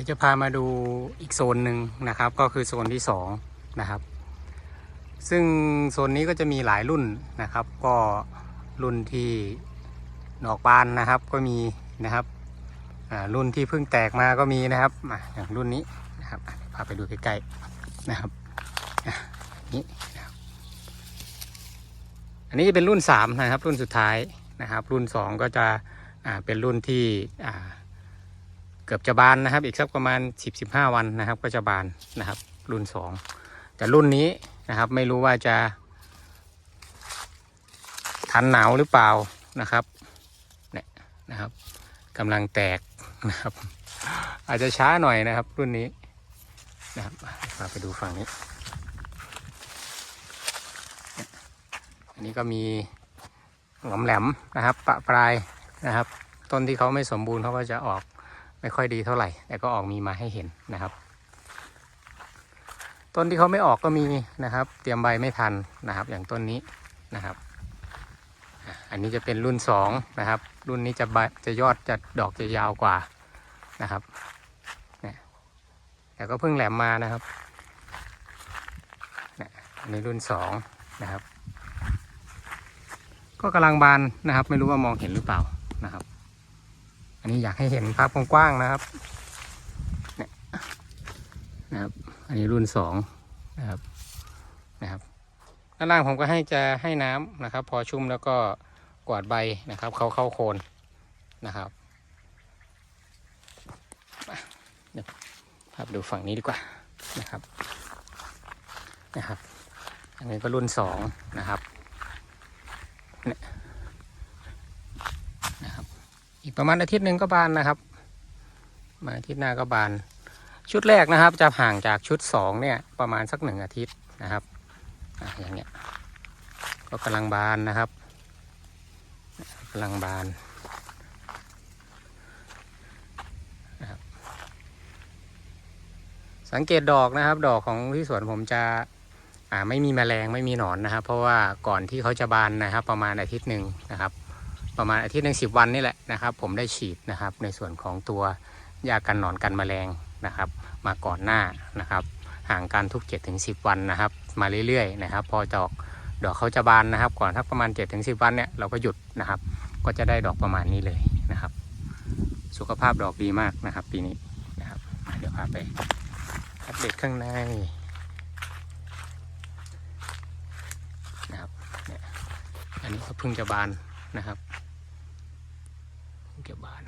ดี๋ยวจะพามาดูอีกโซนหนึ่งนะครับ ก็คือโซนที่สองนะครับ ซึ่งโซนนี้ก็จะมีหลายรุ่นนะครับ ก็รุ่นที่ดอกบานนะครับก็มีนะครับรุ่นที่เพิ่งแตกมาก็มีนะครับอย่างรุ่นนี้นะครับพาไปดูใกล้ๆนะครับอะนี่นะครับอันนี้จะเป็นรุ่น3นะครับ รุ่นสุดท้ายนะครับ รุ่น 2 ก็จะเป็นรุ่นที่ เกือบจะบานนะครับ อีกสักประมาณ 10-15 วันนะครับ ก็จะบานนะครับ รุ่น 2 แต่รุ่นนี้นะครับ ไม่รู้ว่าจะ ทันหนาวหรือเปล่านะครับเนี่ยนะครับกำลังแตกนะครับ อาจจะช้าหน่อยนะครับ รุ่นนี้นะครับมาไปดูฝั่งนี้ อันนี้ก็มีหลอมแหลมนะครับ ปะปลายนะครับ ต้นที่เขาไม่สมบูรณ์เขาก็จะออก ไม่ค่อยดีเท่าไหร่ แต่ก็ออกมีมาให้เห็นนะครับ ต้นที่เขาไม่ออกก็มีนะครับ เตรียมใบไม่ทันนะครับ อย่างต้นนี้นะครับ อันนี้จะเป็นรุ่นสองนะครับ รุ่นนี้จะใบจะยอดจะดอกจะยาวกว่านะครับเนี่ยแต่ก็เพิ่งแหลมมานะครับเนี่ยอันรุ่นสองนะครับ ก็กำลังบานนะครับ ไม่รู้ว่ามองเห็นหรือเปล่านะครับ อันนี้อยากให้เห็นภาพกว้างๆนะครับเนี่ยนะครับ อันนี้รุ่นสองนะครับนะครับด้านล่างผมก็ให้จะให้น้ำนะครับ พอชุ่มแล้วก็กวาดใบนะครับ เขาเข้าโคนนะครับภาพดูฝั่งนี้ดีกว่านะครับนะครับ อันนี้ก็รุ่นสองนะครับอีก ประมาณอาทิตย์หนึ่งก็บานนะครับ มาอาทิตย์หน้าก็บาน ชุดแรกนะครับ จะห่างจากชุดสองเนี่ย ประมาณสักหนึ่งอาทิตย์นะครับออย่างเงี้ย ก็กำลังบานนะครับกำลังบานสังเกตดอกนะครับ ดอกของที่สวนผมจะอ่าไม่มีแมลงไม่มีหนอนนะครับ เพราะว่าก่อนที่เขาจะบานนะครับ ประมาณอาทิตย์หนึ่งนะครับ ประมาณอาทิตย์หนึ่งสิบวันนี่แหละนะครับ ผมได้ฉีดนะครับ ในส่วนของตัวยากันหนอนกันแมลงนะครับ มาก่อนหน้านะครับ ห่างกันทุก7จ็ถึงสิวันนะครับ มาเรื่อยๆนะครับ พอดอกดอกเขาจะบานนะครับ ก่อนทักประมาณ7จ็ถึงสิวันเนี่ยเราก็หยุดนะครับ ก็จะได้ดอกประมาณนี้เลยนะครับ สุขภาพดอกดีมากนะครับ ปีนี้นะครับเดี๋ยวพาไปอัปเดตข้างในนะครับเนี่ยอันนี้ก็เพิ่งจะบานนะครับ เพิ่งจะบาน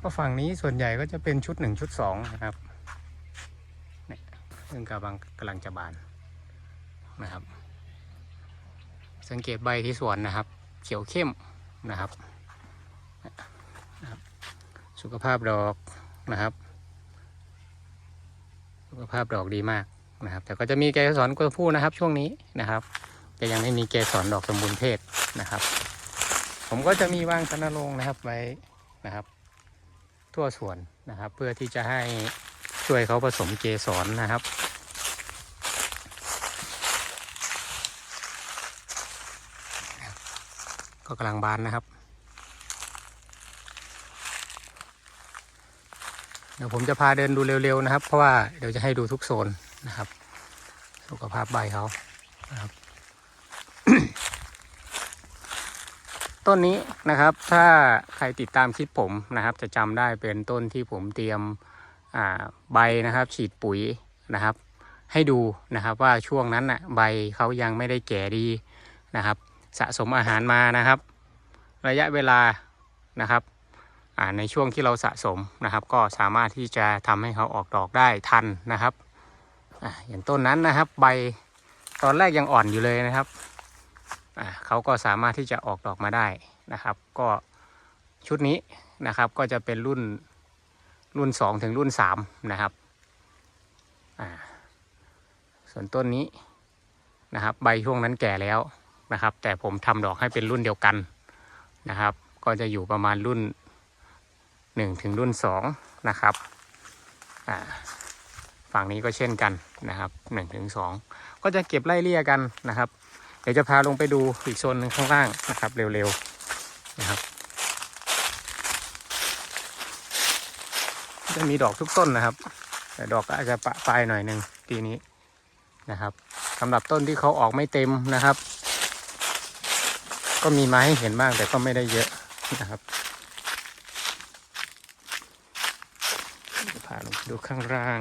ก็ฝั่งนี้ส่วนใหญ่ก็จะเป็นชุดหนึ่งชุดสองนะครับเนี่ยซึ่งกำลังกำลังจะบานนะครับ สังเกตใบที่สวนนะครับ เขียวเข้มนะครับ สุขภาพดอกนะครับ ภาพดอกดีมากนะครับ แต่ก็จะมีเกสรตัวผู้นะครับ ช่วงนี้นะครับแต่ยังไม่มีเกสรดอกสมบูรณ์เพศนะครับ ผมก็จะมีวางชนโรงนะครับไว้นะครับ ทั่วสวนนะครับ เพื่อที่จะให้ช่วยเขาผสมเกสรนะครับก็กำลังบานนะครับ ดี๋ยวผมจะพาเดินดูเร็วๆนะครับ เพราะว่าเดี๋ยวจะให้ดูทุกโซนนะครับ สุขภาพใบเขานะครับต้นนี้นะครับถ้าใครติดตามคลิปผมนะครับ จะจำได้เป็นต้นที่ผมเตรียมใบนะครับ ฉีดปุ๋ยนะครับ ให้ดูนะครับว่าช่วงนั้นน่ะใบเขายังไม่ได้แก่ดีนะครับ สะสมอาหารมานะครับ ระยะเวลานะครับ ในช่วงที่เราสะสมนะครับ ก็สามารถที่จะทำให้เขาออกดอกได้ทันนะครับออย่างต้นนั้นนะครับ ใบตอนแรกยังอ่อนอยู่เลยนะครับเขาก็สามารถที่จะออกดอกมาได้นะครับ ก็ชุดนี้นะครับก็จะเป็นรุ่นรุ่น 2 ถึงรุ่น 3 นะครับส่วนต้นนี้นะครับ ใบช่วงนั้นแก่แล้วนะครับ แต่ผมทำดอกให้เป็นรุ่นเดียวกันนะครับ ก็จะอยู่ประมาณรุ่น หนึ่งถึงรุ่นสองนะครับฝั่งนี้ก็เช่นกันนะครับหนึ่งถึงสองก็จะเก็บไล่เลี่ยกันนะครับ เดี๋ยวจะพาลงไปดูอีกโซนหนึ่งข้างล่างนะครับเร็วๆนะครับจะมีดอกทุกต้นนะครับ แต่ดอกก็อาจจะปะปลายหน่อยหนึ่งปีนี้นะครับสำหรับต้นที่เขาออกไม่เต็มนะครับ ก็มีมาให้เห็นบ้างแต่ก็ไม่ได้เยอะนะครับเดี๋ยวพาลงดูข้างล่าง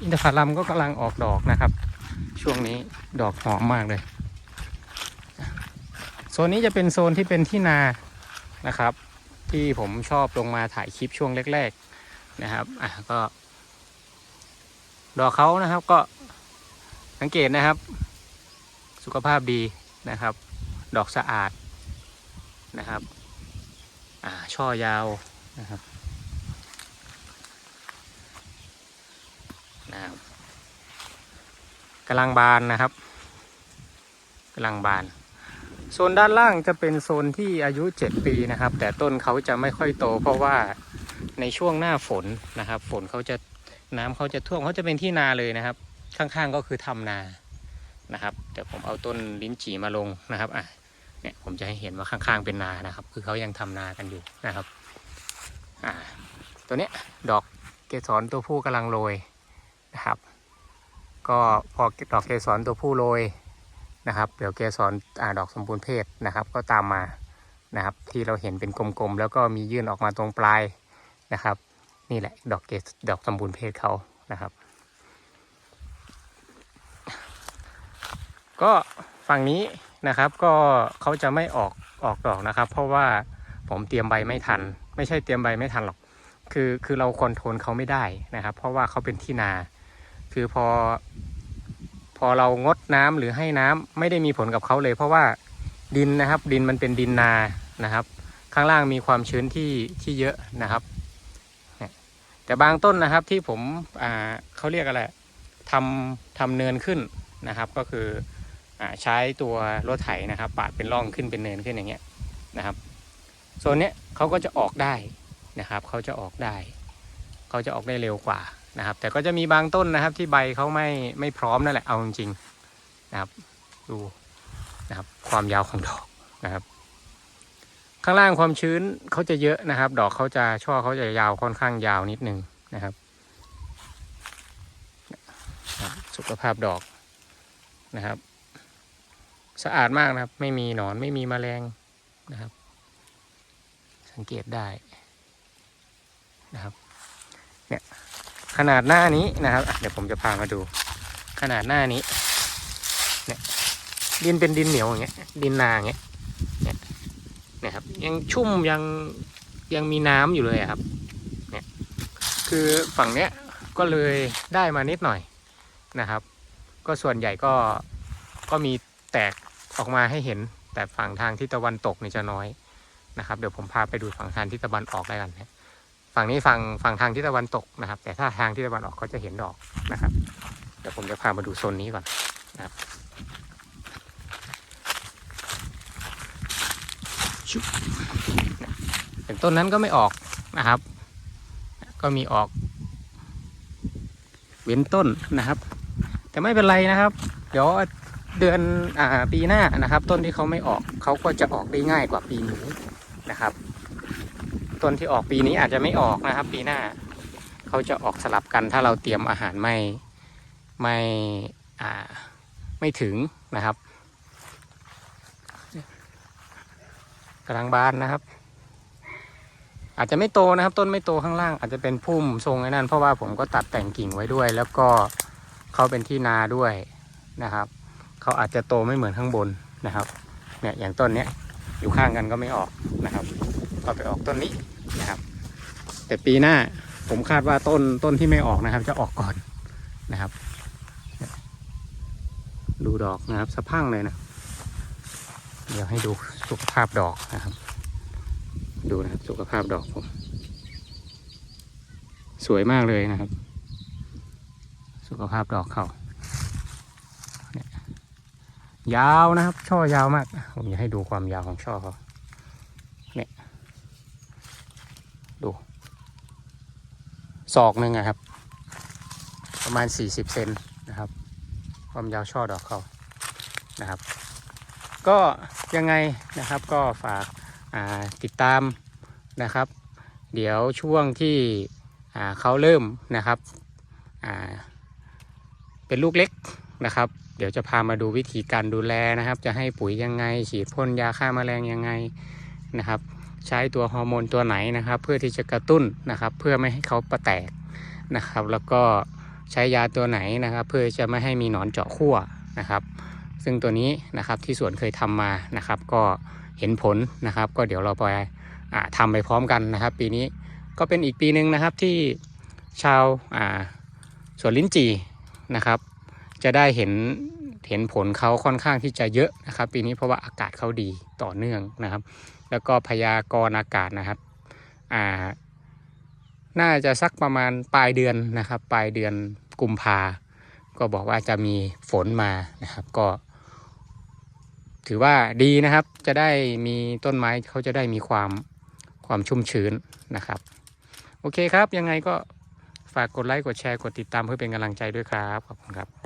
อินทผลัมก็กำลังออกดอกนะครับ ช่วงนี้ดอกหอมมากเลย โซนนี้จะเป็นโซนที่เป็นที่นานะครับ ที่ผมชอบลงมาถ่ายคลิปช่วงแรก ๆนะครับอะก็ ดอกเขานะครับก็สังเกตนะครับ สุขภาพดีนะครับ ดอกสะอาดนะครับ อ่า ช่อยาวนะครับ นะครับกำลังบานนะครับกำลังบาน โซนด้านล่างจะเป็นโซนที่อายุ 7 ปีนะครับ แต่ต้นเขาจะไม่ค่อยโต เพราะว่าในช่วงหน้าฝนนะครับ ฝนเขาจะน้ำเขาจะท่วมเขาจะเป็นที่นาเลยนะครับ ข้างๆก็คือทำนานะครับเดี๋ยวผมเอาต้นลิ้นจี่มาลงนะครับอะเนี่ยผมจะให้เห็นว่าข้างๆเป็นนานะครับ คือเขายังทำนากันอยู่นะครับอ่าตัวเนี้ยดอกเกสรตัวผู้กำลังโรย นะครับ ก็พอดอกเกสรตัวผู้โรยนะครับเดี๋ยวเกสรอดอกสมบูรณ์เพศนะครับ ก็ตามมานะครับ ที่เราเห็นเป็นกลมๆแล้วก็มียื่นออกมาตรงปลายนะครับ นี่แหละดอกเกสดอกสมบูรณ์เพศเขานะครับ ก็ฝั่งนี้นะครับก็เขาจะไม่ออกออกดอกนะครับ เพราะว่าผมเตรียมใบไม่ทัน ไม่ใช่เตรียมใบไม่ทันหรอก คือคือเราคอนโทรลเขาไม่ได้นะครับ เพราะว่าเขาเป็นที่นา คือพอ พอเรางดน้ำหรือให้น้ำไม่ได้มีผลกับเขาเลย เพราะว่าดินนะครับ ดินมันเป็นดินนานะครับ ข้างล่างมีความชื้นที่ที่เยอะนะครับ แต่บางต้นนะครับที่ผมอ่าเขาเรียกอะไรทำทำเนินขึ้นนะครับ ก็คืออาใช้ตัวรถไถนะครับ ปาดเป็นร่องขึ้นเป็นเนินขึ้นอย่างเงี้ยนะครับโซนเนี้ยเขาก็จะออกได้นะครับเขาจะออกได้ เขาจะออกได้เร็วกว่า นะครับ แต่ก็จะมีบางต้นนะครับที่ใบเขาไม่ไม่พร้อมนั่นแหละเอาจริงๆนะครับ ดูนะครับ ความยาวของดอกนะครับ ข้างล่างความชื้นเขาจะเยอะนะครับ ดอกเขาจะช่อเขาจะยาวค่อนข้างยาวนิดนึงนะครับครับสุขภาพดอกนะครับ สะอาดมากนะครับ ไม่มีหนอนไม่มีแมลงนะครับ สังเกตได้นะครับเนี่ย ขนาดหน้านี้นะครับเดี๋ยวผมจะพามาดู ขนาดหน้านี้เนี่ยดินเป็นดินเหนียวอย่างเงี้ย ดินนาอย่างเงี้ยเนี่ยเนี่ยครับ ยังชุ่มยังยังมีน้ำอยู่เลยครับ เนี่ยคือฝั่งเนี้ยก็เลยได้มานิดหน่อยนะครับ ก็ส่วนใหญ่ก็ก็มีแตกออกมาให้เห็น แต่ฝั่งทางทิศตะวันตกนี่จะน้อยนะครับ เดี๋ยวผมพาไปดูฝั่งทางทิศตะวันออกได้กันนะ ฝั่งนี้ฝั่งฝั่งทางทิศตะวันตกนะครับ แต่ถ้าทางทิศตะวันออกเขาจะเห็นดอกนะครับ เดี๋ยวผมจะพามาดูโซนนี้ก่อนนะครับชุบเป็นต้นนั้นก็ไม่ออกนะครับ ก็มีออก เว้นต้นนะครับ แต่ไม่เป็นไรนะครับ เดี๋ยวเดือนอ่าปีหน้านะครับ ต้นที่เขาไม่ออกเขาก็จะออกได้ง่ายกว่าปีนี้นะครับ ต้นที่ออกปีนี้อาจจะไม่ออกนะครับ ปีหน้า เขาจะออกสลับกันถ้าเราเตรียมอาหารไม่ไม่อ่าไม่ถึงนะครับกำลังบานนะครับ อาจจะไม่โตนะครับ ต้นไม่โตข้างล่าง อาจจะเป็นพุ่มทรงไอ้นั่นเพราะว่าผมก็ตัดแต่งกิ่งไว้ด้วย แล้วก็เขาเป็นที่นาด้วยนะครับเขาอาจจะโตไม่เหมือนข้างบนนะครับเนี่ยอย่างต้นเนี้ยอยู่ข้างกันก็ไม่ออกนะครับก็ไปออกต้นนี้ นะครับ แต่ปีหน้าผมคาดว่าต้นต้นที่ไม่ออกนะครับ จะออกก่อนนะครับ ดูดอกนะครับสะพั่งเลยนะ เดี๋ยวให้ดูสุขภาพดอกนะครับ ดูนะครับสุขภาพดอกผม สวยมากเลยนะครับ สุขภาพดอกเขาเนี่ยยาวนะครับ ช่อยาวมาก ผมจะให้ดูความยาวของช่อเขาเนี้ย ดู ศอกหนึ่งอะครับ ประมาณ 40 เซนนะครับ ความยาวช่อดอกเขานะครับ ก็ยังไงนะครับก็ฝากาติดตามนะครับ เดี๋ยวช่วงที่เขาเริ่มนะครับเป็นลูกเล็กนะครับ เดี๋ยวจะพามาดูวิธีการดูแลนะครับ จะให้ปุ๋ยยังไง ฉีดพ่นยาฆ่าแมลงยังไงนะครับ ใช้ตัวฮอร์โมนตัวไหนนะครับ เพื่อที่จะกระตุ้นนะครับ เพื่อไม่ให้เขาประแตกนะครับ แล้วก็ใช้ยาตัวไหนนะครับ เพื่อจะไม่ให้มีหนอนเจาะขั้วนะครับ ซึ่งตัวนี้นะครับที่สวนเคยทำมานะครับ ก็เห็นผลนะครับ ก็เดี๋ยวเราไปาทำไปพร้อมกันนะครับ ปีนี้ก็เป็นอีกปีหนึ่งนะครับที่ชาวาสวนลิ้นจี่นะครับ จะได้เห็นเห็นผลเขาค่อนข้างที่จะเยอะนะครับ ปีนี้เพราะว่าอากาศเขาดีต่อเนื่องนะครับ แล้วก็พยากรณ์อากาศนะครับอ่าน่าจะสักประมาณปลายเดือนนะครับ ปลายเดือนกุมภาก็บอกว่าจะมีฝนมานะครับก็ ถือว่าดีนะครับ จะได้มีต้นไม้เขาจะได้มีความความชุ่มชื้นนะครับ โอเคครับยังไงก็ฝากกดไลค์กดแชร์กดติดตามเพื่อเป็นกำลังใจด้วยครับ ขอบคุณครับ